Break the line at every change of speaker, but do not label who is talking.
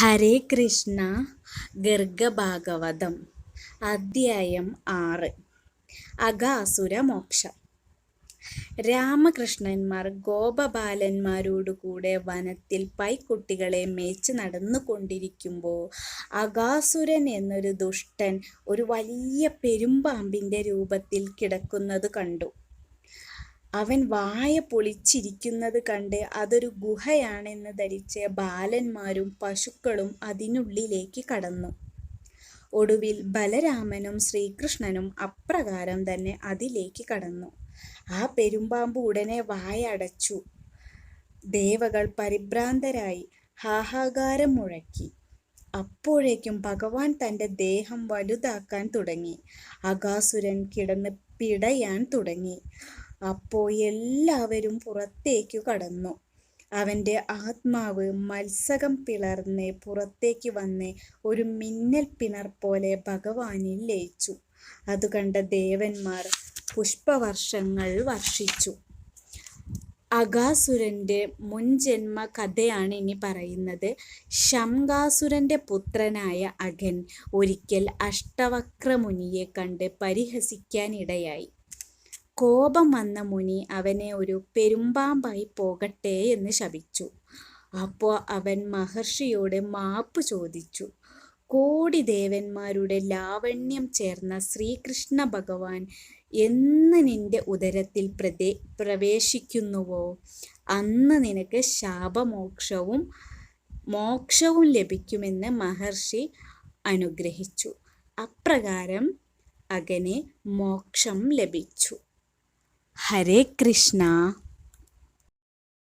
ഹരേ കൃഷ്ണ ഗർഗഭാഗവതം അധ്യായം ആറ്. അഗാസുരമോക്ഷം രാമകൃഷ്ണന്മാർ ഗോപബാലന്മാരോടുകൂടെ വനത്തിൽ പൈക്കുട്ടികളെ മേച്ച് നടന്നുകൊണ്ടിരിക്കുമ്പോൾ അഗാസുരൻ എന്നൊരു ദുഷ്ടൻ ഒരു വലിയ പെരുമ്പാമ്പിന്റെ രൂപത്തിൽ കിടക്കുന്നത് കണ്ടു. അവൻ വായ പൊളിച്ചിരിക്കുന്നത് കണ്ട് അതൊരു ഗുഹയാണെന്ന് ധരിച്ച് ബാലന്മാരും പശുക്കളും അതിനുള്ളിലേക്ക് കടന്നു. ഒടുവിൽ ബലരാമനും ശ്രീകൃഷ്ണനും അപ്രകാരം തന്നെ അതിലേക്ക് കടന്നു. ആ പെരുമ്പാമ്പ് ഉടനെ വായ അടച്ചു. ദേവകൾ പരിഭ്രാന്തരായി ഹാഹാകാരം മുഴക്കി. അപ്പോഴേക്കും ഭഗവാൻ തന്റെ ദേഹം വലുതാക്കാൻ തുടങ്ങി. അകാസുരൻ കിടന്ന് പിടയാൻ തുടങ്ങി. അപ്പോൾ എല്ലാവരും പുറത്തേക്കു കടന്നു. അവന്റെ ആത്മാവ് മത്സകം പിളർന്ന് പുറത്തേക്ക് വന്ന് ഒരു മിന്നൽ പിണർ പോലെ ഭഗവാനിൽ ലയിച്ചു. അത് കണ്ട ദേവന്മാർ പുഷ്പവർഷങ്ങൾ വർഷിച്ചു. അഗാസുരന്റെ മുൻജന്മ കഥയാണ് ഇനി പറയുന്നത്. ശംഗാസുരന്റെ പുത്രനായ അഖൻ ഒരിക്കൽ അഷ്ടവക്രമുനിയെ കണ്ട് പരിഹസിക്കാനിടയായി കോപം വന്ന മുനി അവനെ ഒരു പെരുമ്പാമ്പായി പോകട്ടെ എന്ന് ശപിച്ചു. അപ്പോൾ അവൻ മഹർഷിയോട് മാപ്പ് ചോദിച്ചു. കോടി ദേവന്മാരുടെ ലാവണ്യം ചേർന്ന ശ്രീകൃഷ്ണ ഭഗവാൻ എന്ന് നിന്റെ ഉദരത്തിൽ പ്രദേ പ്രവേശിക്കുന്നുവോ? അന്ന് നിനക്ക് ശാപമോക്ഷവും മോക്ഷവും ലഭിക്കുമെന്ന് മഹർഷി അനുഗ്രഹിച്ചു. അപ്രകാരം അകനെ മോക്ഷം ലഭിച്ചു. ഹരേ കൃഷ്ണ